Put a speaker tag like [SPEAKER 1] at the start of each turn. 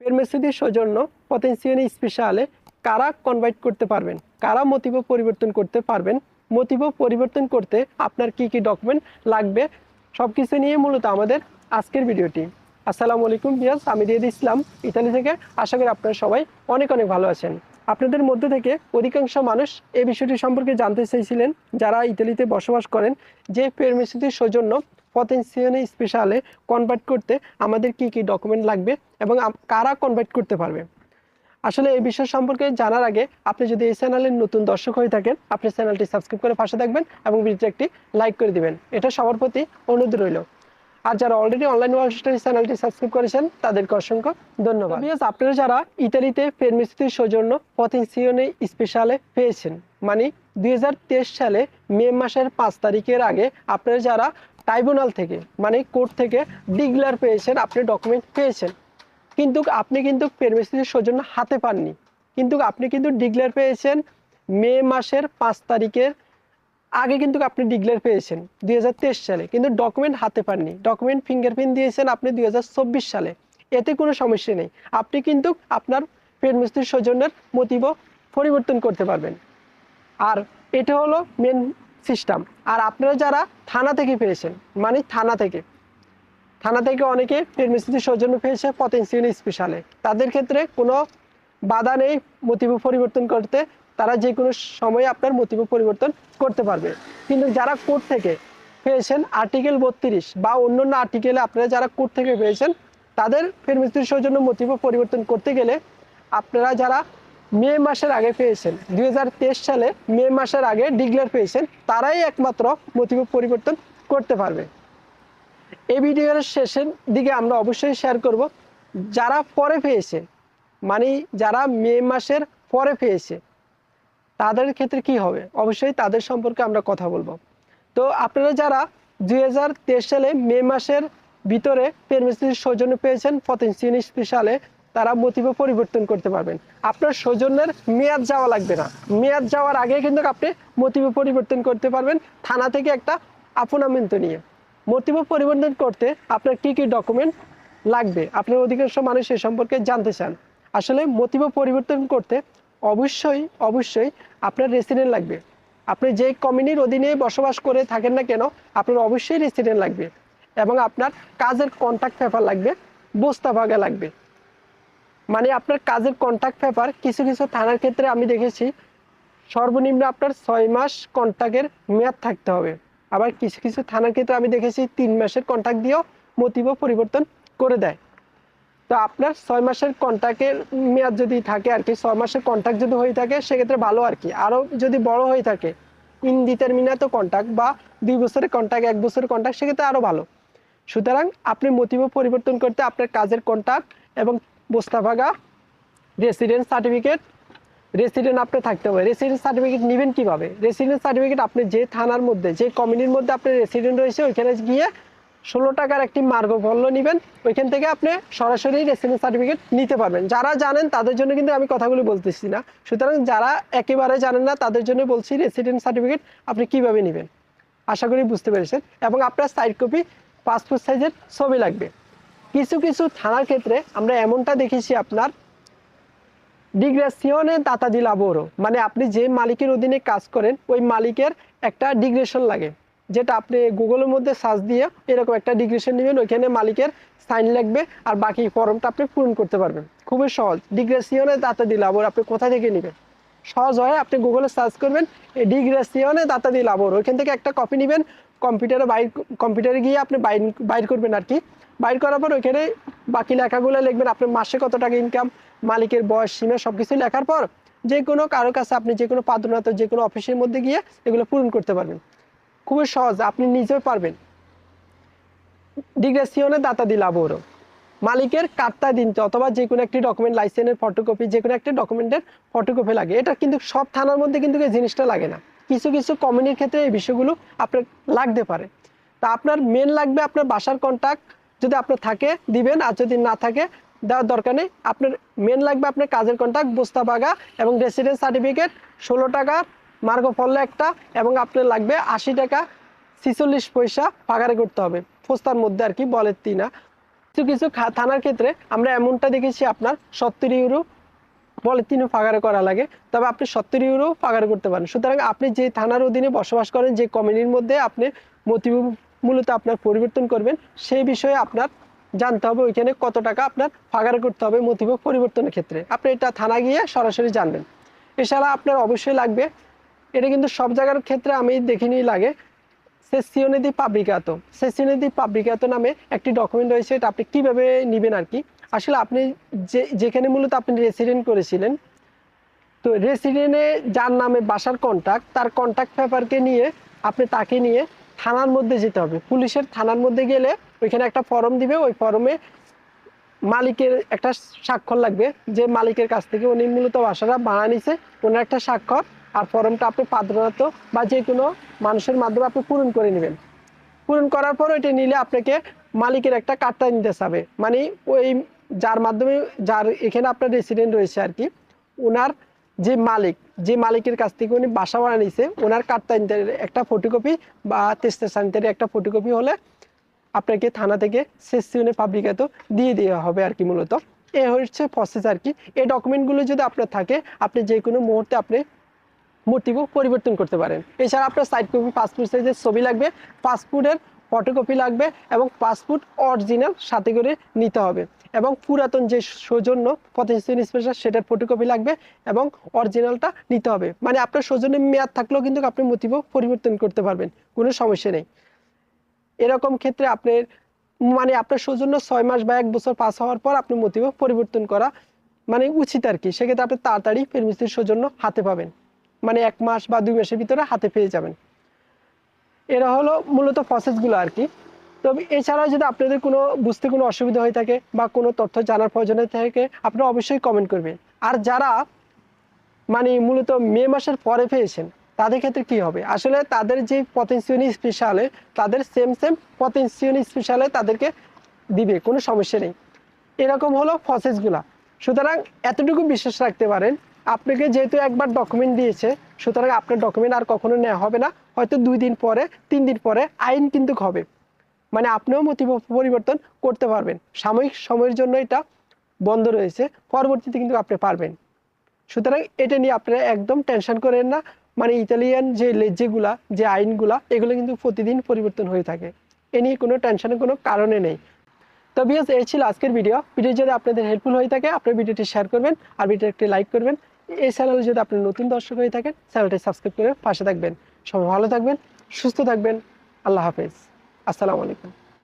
[SPEAKER 1] পেরমেসিডির সৌজন্য পটেন্সিয়ানি স্পেশালে কারা কনভার্ট করতে পারবেন? কারা মোটিভ পরিবর্তন করতে পারবেন? মোটিভ পরিবর্তন করতে আপনার কি কি ডকুমেন্ট লাগবে? সব কিছু নিয়ে মূলত আমাদের আজকের ভিডিওটি। আসসালামু আলাইকুম বিয়াস আমি দিয়ে ইসলাম ইতালি থেকে। আশা করি আপনারা সবাই অনেক অনেক ভালো আছেন। আপনাদের মধ্যে থেকে অধিকাংশ মানুষ এই বিষয়টি সম্পর্কে জানতে চাইছিলেন। যারা ইতালিতে বসবাস করেন, যে পেরমেসিডির সৌজন্য পটেন্সিয়ানি স্পেশালে কনভার্ট করতে আমাদের কি কি ডকুমেন্ট লাগবে এবং কারা কনভার্ট করতে পারবে? আসলে এই বিষয় সম্পর্কে জানার আগে আপনি যদি এই চ্যানেলের নতুন দর্শক হয়ে থাকেন আপনি চ্যানেলটি সাবস্ক্রাইব করে পাশে থাকবেন এবং ভিডিওটি একটি লাইক করে দিবেন। এটা সবার প্রতি অনুরোধ রইল। আর যারা অলরেডি অনলাইন ওয়ার্ল্ড স্টাডি চ্যানেলটি সাবস্ক্রাইব করেছেন তাদেরকে অসংখ্য ধন্যবাদ। আপনারা যারা ইতালিতে পেরমিস্ত্রির সৌজন্য পথেন্সিয়নে স্পেশালে পেয়েছেন মানে দুই হাজার তেইশ সালে মে মাসের পাঁচ তারিখের আগে আপনারা যারা ট্রাইব্যুনাল থেকে মানে কোর্ট থেকে ডিগলার পেয়েছেন, আপনি ডকুমেন্ট পেয়েছেন। কিন্তু আপনি কিন্তু পেরমিস্ত্রির সৌজন্য হাতে পাননি। কিন্তু আপনি কিন্তু ডিগলার পেয়েছেন মে মাসের পাঁচ তারিখের আগে কিন্তু আপনি ডিক্লেয়ার পেয়েছেন, দুই হাজার তেইশ সালে। কিন্তু ডকুমেন্ট হাতে পাননি। ডকুমেন্ট ফিঙ্গারপ্রিন্ট দিয়েছেন আপনি দুই হাজার চব্বিশ সালে। এতে কোনো সমস্যা নেই। আপনি কিন্তু আপনার পেট মিস্ত্রির সৌজন্যের মোটিভ পরিবর্তন করতে পারবেন। আর এটা হলো মেন সিস্টেম আর আপনারা যারা থানা থেকে পেয়েছেন মানে থানা থেকে থানা থেকে অনেকে পেট সৌজন্য পেয়েছে পটেন্সিয়াল স্পেশালে তাদের ক্ষেত্রে কোনো বাধা নেই মোটিভ পরিবর্তন করতে, তারা যে কোনো সময়ে আপনার মোটিভ পরিবর্তন করতে পারবে। কিন্তু যারা কোর্ট থেকে পেয়েছেন আর্টিকেল বত্রিশ বা অন্য অন্য আর্টিকেলে আপনারা যারা কোর্ট থেকে পেয়েছেন, তাদের ফের মিস্ত্রির সৌজন্য মোটিভ পরিবর্তন করতে গেলে আপনারা যারা মে মাসের আগে পেয়েছেন। দুই সালে মে মাসের আগে ডিক্লেয়ার পেয়েছেন, তারাই একমাত্র মোটিভ পরিবর্তন করতে পারবে। এই ভিডিওর শেষের দিকে আমরা অবশ্যই শেয়ার করব, যারা পরে পেয়েছে মানে যারা মে মাসের পরে পেয়েছে, তাদের ক্ষেত্রে কি হবে? অবশ্যই তাদের সম্পর্কে আমরা কথা বলব। তো আপনারা যারা দুই হাজার তেইশ সালে মে মাসের ভিতরে পেরমিস্ত্রির সৌজন্য পেয়েছেন পতেন্সিয়াল স্পেশালে তারা মোটিভ পরিবর্তন করতে পারবেন। আপনার সৌজন্যের মেয়াদ যাওয়া লাগবে না। মেয়াদ যাওয়ার আগে কিন্তু আপনি মোটিভ পরিবর্তন করতে পারবেন থানা থেকে একটা আপনামেন্ত নিয়ে। মোটিভ পরিবর্তন করতে আপনার কি কি ডকুমেন্ট লাগবে? আপনার অধিকাংশ মানুষ এ সম্পর্কে জানতে চান। আসলে মোটিভ পরিবর্তন করতে অবশ্যই অবশ্যই আপনার রেসিডেন্ট লাগবে। আপনি যে কমিউনির অধীনে বসবাস করে থাকেন না কেন, আপনার অবশ্যই রেসিডেন্ট লাগবে। এবং আপনার কাজের কন্ট্যাক্ট পেপার লাগবে, বস্তা ভাগা লাগবে। মানে আপনার কাজের কন্ট্যাক্ট পেপার কিছু কিছু থানার ক্ষেত্রে আমি দেখেছি, সর্বনিম্ন আপনার ছয় মাস কন্ট্যাক্টের মেয়াদ থাকতে হবে। আবার কিছু কিছু থানার ক্ষেত্রে আমি দেখেছি তিন মাসের কন্ট্যাক্ট দিয়েও মোটিভ পরিবর্তন করে দেয়। তো আপনার ছয় মাসের কন্ট্যাক্টের মেয়াদ যদি থাকে আর কি, ছয় মাসের কন্ট্যাক্ট যদি হয়ে থাকে, সেক্ষেত্রে ভালো আর কি। আরও যদি বড় হয়ে থাকে ইনডিটারমিনাতো কন্ট্যাক্ট বা দুই বছরের কন্ট্যাক্ট এক বছরের কন্ট্যাক্ট সেক্ষেত্রে আরও ভালো। সুতরাং আপনি মোটিভ পরিবর্তন করতে আপনার কাজের কন্ট্যাক্ট এবং বস্তাভাগা রেসিডেন্ট সার্টিফিকেট রেসিডেন্ট আপনার থাকতে হবে। রেসিডেন্ট সার্টিফিকেট নেবেন কীভাবে? রেসিডেন্ট সার্টিফিকেট আপনি যে থানার মধ্যে, যে কমিউনিটির মধ্যে আপনি রেসিডেন্ট রয়েছে, ওইখানে গিয়ে ষোলো টাকার একটি মার্গফল্য নেবেন। ওইখান থেকে আপনি সরাসরি রেসিডেন্ট সার্টিফিকেট নিতে পারবেন। যারা জানেন তাদের জন্য কিন্তু আমি কথাগুলো বলতেছি না। সুতরাং যারা একেবারে জানেন না, তাদের জন্য বলছি রেসিডেন্ট সার্টিফিকেট আপনি কীভাবে নেবেন? আশা করি বুঝতে পেরেছেন। এবং আপনার সাইড কপি পাসপোর্ট সাইজের ছবি লাগবে। কিছু কিছু থানার ক্ষেত্রে আমরা এমনটা দেখেছি আপনার ডিগ্রেসিয়নে দাতা দি লাবোরো মানে আপনি যে মালিকের অধীনে কাজ করেন, ওই মালিকের একটা ডিগ্রেশন লাগে। যেটা আপনি গুগলের মধ্যে সার্চ দিয়ে এরকম একটা ডিগ্রেশন নেবেন, ওইখানে মালিকের সাইন লাগবে আর বাকি ফর্মটা আপনি পূরণ করতে পারবেন। খুবই সহজ। ডিগ্রেসিয়নে দাতা দি লাবোর আপনি কোথা থেকে নেবেন? সহজ হয়, আপনি গুগলে সার্চ করবেন, এই ডিগ্রেসিয়নে দাতা দি লাবোর ওইখান থেকে একটা কপি নেবেন, কম্পিউটারে বাইর, কম্পিউটারে গিয়ে আপনি বাইর বাইর করবেন আর কি। বাইর করার পর ওইখানে বাকি লেখাগুলো লিখবেন। আপনার মাসে কত টাকা ইনকাম মালিকের বয়স, সীমা সব কিছু লেখার পর যে কোনো কারও কাছে আপনি যে কোনো পাদ্রনাথ যে কোনো অফিসের মধ্যে গিয়ে এগুলো পূরণ করতে পারবেন। খুবই সহজ, আপনি নিজেও পারবেন। ডিগ্রেসিয়নে দাতা দি লাবোরো মালিকের কার্তা দিনতে অথবা যে কোনো একটি ডকুমেন্ট লাইসেন্সের ফটোকপি যে কোনো একটা ডকুমেন্টের ফটোকপি লাগে। এটা কিন্তু সব থানার মধ্যে কিন্তু এই জিনিসটা লাগে না। কিছু কিছু কমিউনির ক্ষেত্রে এই বিষয়গুলো আপনার লাগতে পারে। তা আপনার মেন লাগবে আপনার বাসার কন্ট্যাক্ট যদি আপনার থাকে, দিবেন, আর যদি না থাকে, দেওয়ার দরকার নেই। আপনার মেন লাগবে আপনার কাজের কন্ট্যাক্ট বস্তা বাগা এবং রেসিডেন্স সার্টিফিকেট ষোলো টাকা মার্গ ফল্য একটা, এবং আপনার লাগবে আশি টাকা, ছিচল্লিশ পয়সা পাগারে করতে হবে। পোস্তার মধ্যে আর কি বলের তিনা কিছু কিছু থানার ক্ষেত্রে আমরা এমনটা দেখেছি আপনার, সত্তর ইউরো বলে তিনও ফাগারে করা লাগে। তবে আপনি সত্তর ইউরো ফাগারে করতে পারেন। সুতরাং আপনি যে থানার অধীনে বসবাস করেন, যে কমিউনিটির মধ্যে আপনি মতিব মূলত আপনার পরিবর্তন করবেন, সেই বিষয়ে আপনার জানতে হবে, ওইখানে কত টাকা আপনার ফাগারে করতে হবে মতিভোগ পরিবর্তনের ক্ষেত্রে। আপনি এটা থানা গিয়ে সরাসরি জানবেন। এছাড়া আপনার অবশ্যই লাগবে, এটা কিন্তু সব জায়গার ক্ষেত্রে আমি দেখিনি লাগে সেসিওনে দি পাবলিকাতো। সেসিওনে দি পাবলিকাতো নামে একটি ডকুমেন্ট রয়েছে, এটা আপনি কীভাবে নেবেন আর কি? আসলে আপনি যে, যেখানে মূলত আপনি রেসিডেন্ট করেছিলেন, তো রেসিডেন্টে যার নামে বাসার কন্ট্যাক্ট তার কন্ট্যাক্ট পেপারকে নিয়ে, আপনি তাকে নিয়ে থানার মধ্যে যেতে হবে। পুলিশের থানার মধ্যে গেলে ওইখানে একটা ফর্ম দিবে, ওই ফর্মে মালিকের একটা স্বাক্ষর লাগবে যে মালিকের কাছ থেকে উনি মূলত বাসাটা বানা নিছে, ওনার একটা স্বাক্ষর আর ফর্মটা আপনি পাত্রনাত বা যে কোনো মানুষের মাধ্যমে আপনি পূরণ করে নেবেন। পূরণ করার পর ওইটা নিলে আপনাকে মালিকের একটা কার্ডটা নিতে চাবে মানে ওই যার মাধ্যমে, যার এখানে আপনার রেসিডেন্ট রয়েছে আর কি, ওনার যে মালিক, যে মালিকের কাছ থেকে উনি বাসা ভাড়া নিছে ওনার কার্ডটা নিতে একটা ফটোকপি বা তেস্তের সানিটারি একটা ফটোকপি হলে আপনাকে থানা থেকে শেষ সেসিউনে পাবলিকাতো দিয়ে দেওয়া হবে আর কি মূলত। এ হচ্ছে প্রসেস আর কি। এই ডকুমেন্টগুলো যদি আপনার থাকে, আপনি যে কোনো মুহূর্তে আপনি মূর্তি পরিবর্তন করতে পারেন। এছাড়া আপনার সাইড কপি পাসপোর্ট সাইজের ছবি লাগবে। পাসপোর্টের ফটোকপি লাগবে এবং পাসপোর্ট অরিজিনাল সাথে করে নিতে হবে। এবং পুরাতন যে সৌজন্য পঁচাশি স্পেশাল সেটার ফটোকপি লাগবে এবং অরিজিনালটা নিতে হবে। মানে আপনার সৌজন্যের মেয়াদ থাকলেও কিন্তু আপনি মোটিভ পরিবর্তন করতে পারবেন, কোনো সমস্যা নেই। এরকম ক্ষেত্রে আপনার মানে আপনার সৌজন্য ছয় মাস বা এক বছর পাস হওয়ার পর আপনি মোটিভ পরিবর্তন করা মানে উচিত আর কি। সেক্ষেত্রে আপনি তাড়াতাড়ি প্রেমিস্ত্রির সৌজন্য হাতে পাবেন। মানে এক মাস বা দুই মাসের ভিতরে হাতে পেয়ে যাবেন। এরা হলো মূলত প্রসেসগুলো আর কি। তবে এছাড়াও যদি আপনাদের কোনো, বুঝতে কোনো অসুবিধা হয়ে থাকে বা কোনো তথ্য জানার প্রয়োজন হয়ে থাকে, আপনারা অবশ্যই কমেন্ট করবেন। আর যারা মানে মূলত মে মাসের পরে পেয়েছেন, তাদের ক্ষেত্রে কি হবে? আসলে তাদের যে পটেন্সিয়নি স্পেশালে তাদের সেম সেম পটেন্সিয়নি স্পেশালে তাদেরকে দিবে, কোনো সমস্যা নেই। এরকম হলো প্রসেসগুলা সুতরাং এতটুকু বিশ্বাস রাখতে পারেন, আপনাকে যেহেতু একবার ডকুমেন্ট দিয়েছে সুতরাং আপনার ডকুমেন্ট আর কখনো নেওয়া হবে না। হয়তো দুই দিন পরে, তিন দিন পরে আইন কিন্তু হবে মানে আপনিও মতি পরিবর্তন করতে পারবেন। সাময়িক সময়ের জন্য এটা বন্ধ রয়েছে। পরবর্তীতে কিন্তু আপনি পারবেন। সুতরাং এটা নিয়ে আপনারা একদম টেনশন করেন না। মানে ইতালিয়ান যে লেজেগুলা যে আইনগুলা, এগুলো কিন্তু প্রতিদিন পরিবর্তন হয়ে থাকে। এ নিয়ে কোনো টেনশনের কোনো কারণে নেই। তো বিয়াস এই ছিল আজকের ভিডিও ভিডিও যদি আপনাদের হেল্পফুল হয়ে থাকে, আপনার ভিডিওটি শেয়ার করবেন। আর ভিডিও একটি লাইক করবেন। এই চ্যানেলে যদি আপনি নতুন দর্শক হয়ে থাকেন, চ্যানেলটি সাবস্ক্রাইব করে পাশে থাকবেন। সবাই ভালো থাকবেন, সুস্থ থাকবেন। আল্লাহ হাফেজ। আসসালামু আলাইকুম।